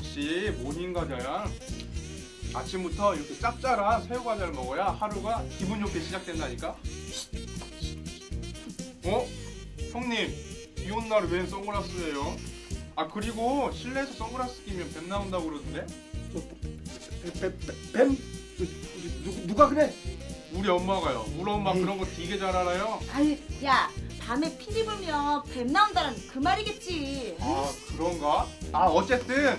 역시 모닝 과자야. 아침부터 이렇게 짭짤한 새우 과자를 먹어야 하루가 기분 좋게 시작된다니까. 어? 형님, 비온 날에 웬 선글라스예요? 아 그리고 실내에서 선글라스 끼면 뱀 나온다고 그러던데? 뱀? 누, 누가 그래? 우리 엄마가요. 우리 엄마 그런 거 되게 잘 알아요. 아유, 야, 밤에 피리 불면 뱀 나온다는 그 말이겠지. 아 그런가? 아 어쨌든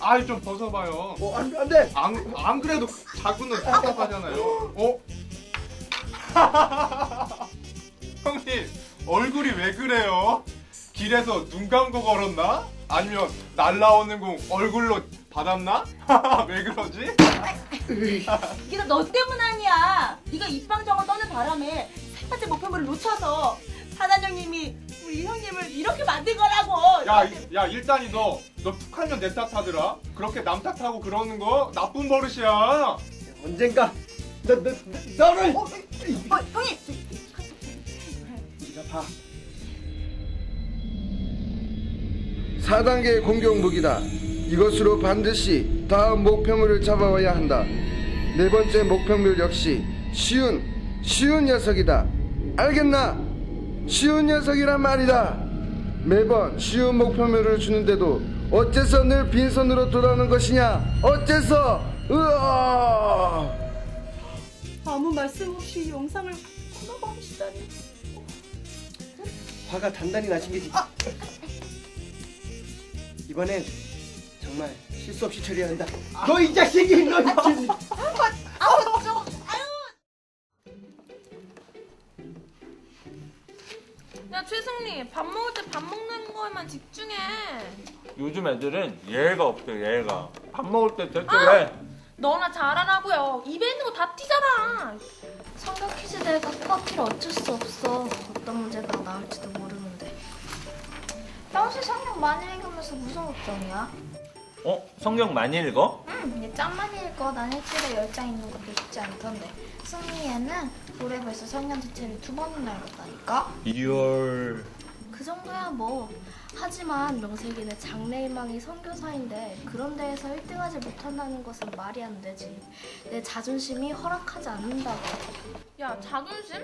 아이 좀 벗어봐요. 어, 안, 안 돼. 안, 안 그래도 옷 답답하잖아요. 어? 형님 얼굴이 왜 그래요? 길에서 눈 감고 걸었나? 아니면 날라오는 공 얼굴로 받았나? 왜 그러지? 이게 다 너 때문 아니야. 네가 입방정을 떠는 바람에 세 번째 목표물을 놓쳐서 사단장님이 우리 형님을 이렇게 만든. 야, 이- 야 일단이 너, 너 툭하면 내 탓하더라. 그렇게 남 탓하고 그러는 거 나쁜 버릇이야. 언젠가 너, 너, 너, 너를 어, 형님. 네가 봐. 4단계 공격 무기다. 이것으로 반드시 다음 목표물을 잡아와야 한다. 네 번째 목표물 역시 쉬운, 쉬운 녀석이다. 알겠나? 쉬운 녀석이란 말이다. 매번 쉬운 목표물을 주는데도 어째서 늘 빈손으로 돌아오는 것이냐? 어째서? 으아! 아무 말씀 없이 영상을 끊어버리시다니. 화가 단단히 나신 게지. 이번엔 정말 실수 없이 처리해야 한다. 너 이 자식이 너 이 자식. 아 밥 먹을 때 밥 먹는 거에만 집중해 요즘 애들은 예가 없대 예가 밥 먹을 때 대꾸해 너나 잘하라고요 입에 있는 거 다 튀잖아 성격 퀴즈 대회가 코앞이라 어쩔 수 없어. 어떤 문제가 나올지도 모르는데. 평소에 성경 많이 읽으면서 무슨 걱정이야? 어? 성경 많이 읽어? 응, 얘짱 많이 읽어. 난 일주일에 열 장 읽는 것도 쉽지 않던데. 승리에는 올해 벌써 성경 전체를 두 번이나 읽었다니까? 이열 그 정도야 뭐. 하지만 명색이는 장래희망이 선교사인데 그런 데에서 1등하지 못한다는 것은 말이 안 되지. 내 자존심이 허락하지 않는다고. 야 자존심?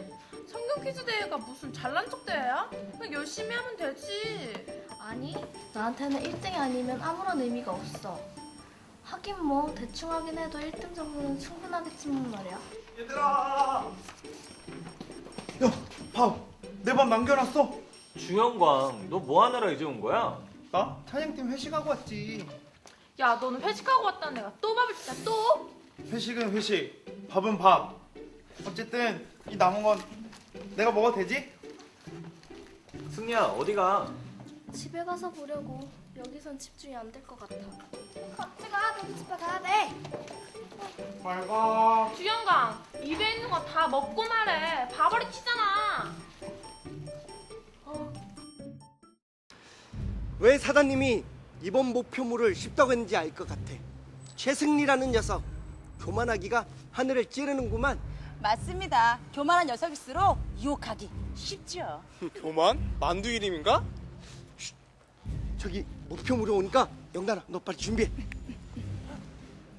성경 퀴즈 대회가 무슨 잘난 척 대회야? 그냥 열심히 하면 되지 아니, 나한테는 1등이 아니면 아무런 의미가 없어. 하긴 뭐 대충 하긴 해도 1등 정도는 충분하겠지만 말이야. 얘들아. 야, 봐. 내밥 남겨놨어. 주영광 너 뭐 하느라 이제 온 거야? 나 찬양팀 회식하고 왔지. 야 너는 회식하고 왔다는 애가 또 밥을 진짜 또? 회식은 회식, 밥은 밥. 어쨌든 이 남은 건 내가 먹어도 되지? 승리야 어디 가? 집에 가서 보려고. 여기선 집중이 안 될 것 같아. 같이 가. 너도 집에 가야 돼. 말가. 주영강 입에 있는 거 다 먹고 말해 밥알이 튀잖아 왜 사단님이 이번 목표물을 쉽다고 했는지 알 것 같아. 최승리라는 녀석. 교만하기가 하늘을 찌르는구만. 맞습니다. 교만한 녀석일수록 유혹하기 쉽죠. 교만? 만두 이름인가? 저기 목표물이 오니까 영단아 너 빨리 준비해.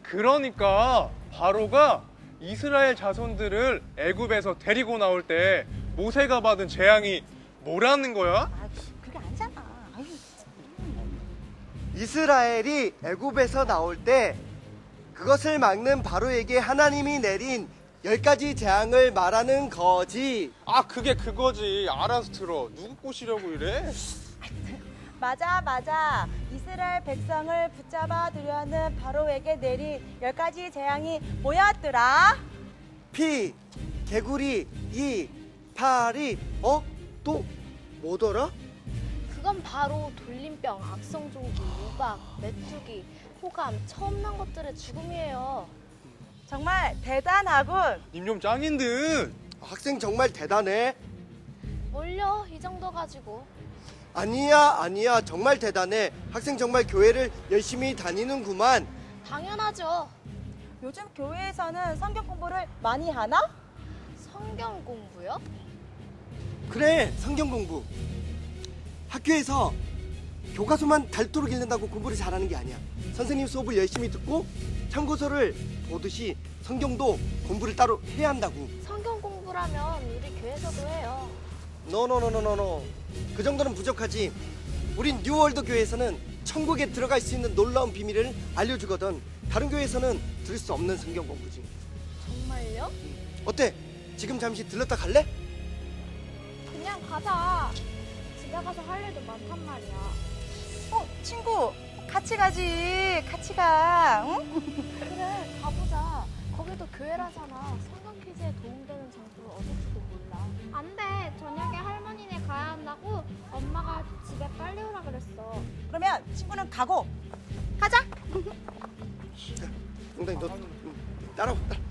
그러니까 바로가 이스라엘 자손들을 애굽에서 데리고 나올 때 모세가 받은 재앙이 뭐라는 거야? 이스라엘이 애굽에서 나올 때 그것을 막는 바로에게 하나님이 내린 열 가지 재앙을 말하는 거지. 아 그게 그거지 알아서 들어 누구 꼬시려고 이래? 맞아 맞아 이스라엘 백성을 붙잡아 두려는 바로에게 내린 열 가지 재앙이 뭐였더라? 피, 개구리, 이, 파리, 어? 또 뭐더라? 그건 바로 돌림병, 악성종기, 우박, 메뚜기, 호감, 처음 난 것들의 죽음이에요. 정말 대단하군 님 좀 짱인 듯 학생 정말 대단해. 뭘요? 이 정도 가지고. 아니야, 아니야. 정말 대단해. 학생 정말 교회를 열심히 다니는구만. 당연하죠. 요즘 교회에서는 성경 공부를 많이 하나? 성경 공부요? 그래 성경 공부 학교에서 교과서만 닳도록 읽는다고 공부를 잘하는 게 아니야 선생님 수업을 열심히 듣고 참고서를 보듯이 성경도 공부를 따로 해야 한다고 성경 공부라면 우리 교회에서도 해요. 노노노노노노 그 정도는 부족하지 우린 뉴월드 교회에서는 천국에 들어갈 수 있는 놀라운 비밀을 알려주거든 다른 교회에서는 들을 수 없는 성경 공부지 정말요? 어때? 지금 잠시 들렀다 갈래? 그냥 가자. 집에 가서 할 일도 많단 말이야. 어, 친구, 같이 가지. 같이 가. 응? 그래, 가보자. 거기도 교회라잖아. 성경 퀴즈에 도움되는 장소를 얻을지도 몰라. 안 돼. 저녁에 할머니네 가야 한다고 엄마가 집에 빨리 오라 그랬어. 그러면 친구는 가고 가자. 엉덩이 너 응, 따라와 따라.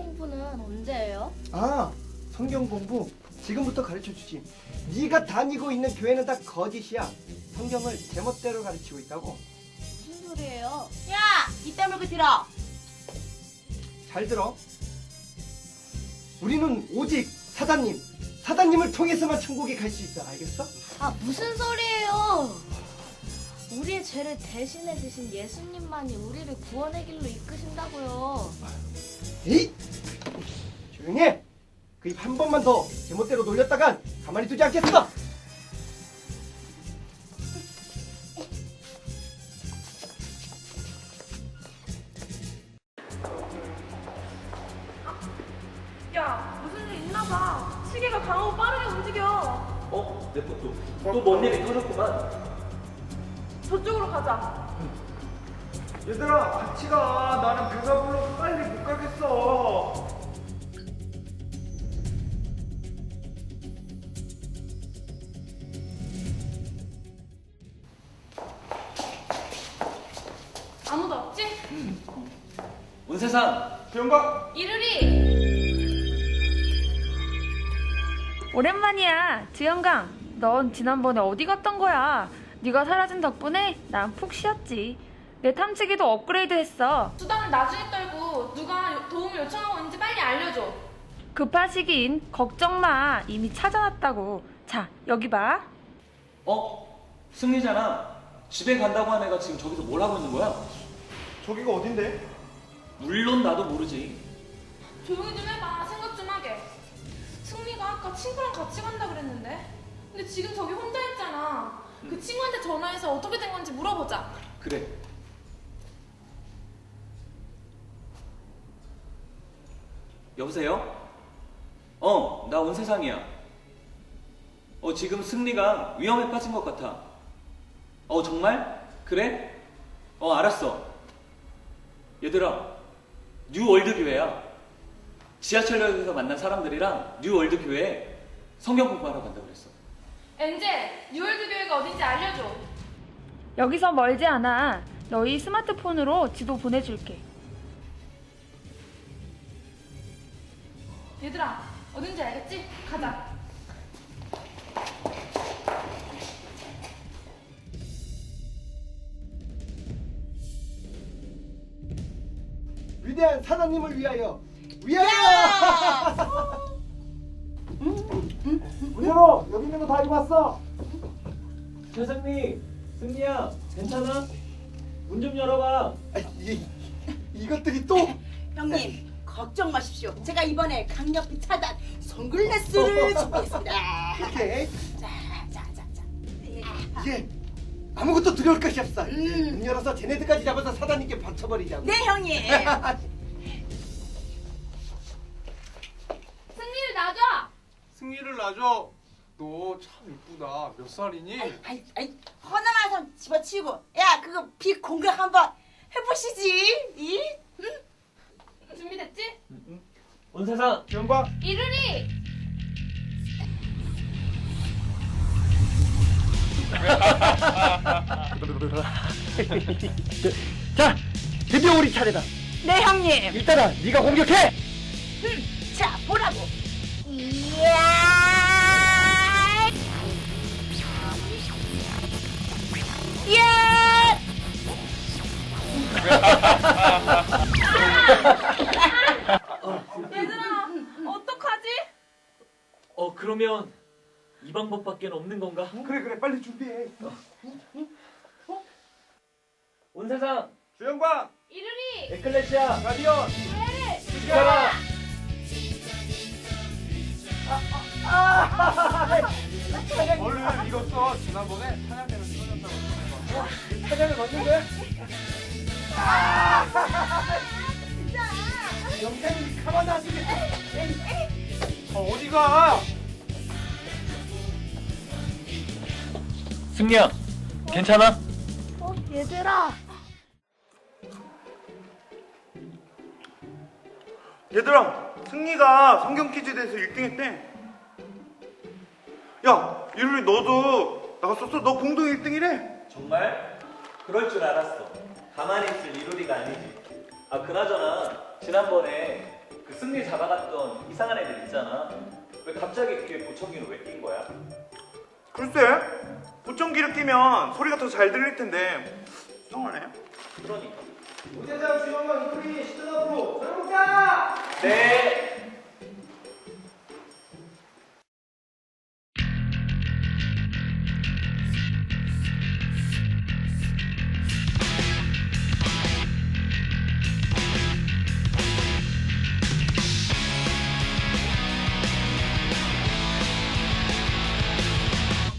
공부는 언제예요? 아 성경 공부 지금부터 가르쳐 주지 네가 다니고 있는 교회는 다 거짓이야 성경을 제멋대로 가르치고 있다고 무슨 소리예요? 야, 이따 물고 들어. 잘 들어 우리는 오직 사단님 사단님을 통해서만 천국에 갈 수 있어 알겠어? 아, 무슨 소리예요? 우리의 죄를 대신해 주신 예수님만이 우리를 구원의 길로 이끄신다고요. 에이 조용히 해 그 입 한 번만 더 제멋대로 놀렸다간 가만히 두지 않겠어 야, 무슨 일 있나 봐. 시계가 강하고 빠르게 움직여. 어? 내 것도 또뭔 일이 터졌구만. 저쪽으로 가자. 얘들아 같이 가 나는 배가 불러서 빨리 못 가겠어 아무도 없지? 온 세상 병가 이르리. 오랜만이야, 주영강. 넌 지난번에 어디 갔던 거야? 네가 사라진 덕분에 난 푹 쉬었지. 내 탐지기도 업그레이드 했어. 수단은 나중에 떨고 누가 요- 도움을 요청하고 있는지 빨리 알려줘. 급하시긴 걱정 마. 이미 찾아놨다고. 자, 여기 봐. 어? 승리잖아. 집에 간다고 한 애가 지금 저기서 뭘 하고 있는 거야? 저기가 어딘데? 물론 나도 모르지. 조용히 좀 해봐. 생각 좀 하게. 승리가 아까 친구랑 같이 간다 그랬는데. 근데 지금 저기 혼자 있잖아. 그 친구한테 전화해서 어떻게 된 건지 물어보자. 그래. 여보세요? 어, 나 온 세상이야. 어, 지금 승리가 위험에 빠진 것 같아. 어, 정말? 그래? 어, 알았어. 얘들아, 뉴월드 교회야. 지하철역에서 만난 사람들이랑 뉴월드 교회에 성경 공부하러 간다 그랬어. 엔젤, 뉴월드 교회가 어딘지 알려줘. 여기서 멀지 않아. 너희 스마트폰으로 지도 보내줄게. 얘들아, 어딘지 알겠지? 가자. 위대한 사단님을 위하여 위하여 우리로 여기 있는 거 다 입었어 최승리, 승리야, 괜찮아? 문 좀 열어봐. 아, 이, 이것들이 또 형님, 걱정 마십시오. 제가 이번에 강력히 차단 선글라스를 준비했습니다. 이렇게 자, 자, 자, 자. 이게 아무것도 두려울 것이 없어 문 열어서 쟤네들까지 잡아서 사단님께 바쳐버리자고 네, 형님. 승리를 놔줘! 승리를 놔줘 너 참 이쁘다 몇 살이니? 아이, 아이, 허나만 선 집어치우고. 야, 그거 비 공격 한번 해보시지. 이? 준비됐지? 온 세상 영광 이르리 자 드디어 우리 차례다. 네 형님. 일단은 네가 공격해! 음, 자 보라고. 이야! 이야 예! 얘들아, 어떡하지? 어 그러면 이 방법밖에 없는 건가? 어? 그래 그래 빨리 준비해. 어. 어? 온 세상 주영광, 이르리, 에클레시아 가디언, 네. 주가라. 얼른 이거 써. 지난번에 사냥대는 쏘졌다고. 사냥을 맞는데? 어, 어디가? 승리야, 괜찮아? 어, 얘들아. 얘들아 승리가 성경 퀴즈에 대해서 1등 했대 야 이루리 너도 나갔었어? 너 공동 1등이래 정말? 그럴 줄 알았어. 가만히 있을 이루리가 아니지. 아, 그나저나 지난번에 그 승리 잡아갔던 이상한 애들 있잖아. 왜 갑자기 귀에 보청기를 왜 낀 거야? 글쎄 보청기를 끼면 소리가 더 잘 들릴 텐데 이상하네 그러니까. 우대장 주영광 이토리 시청 앞으로 들어보자. 네.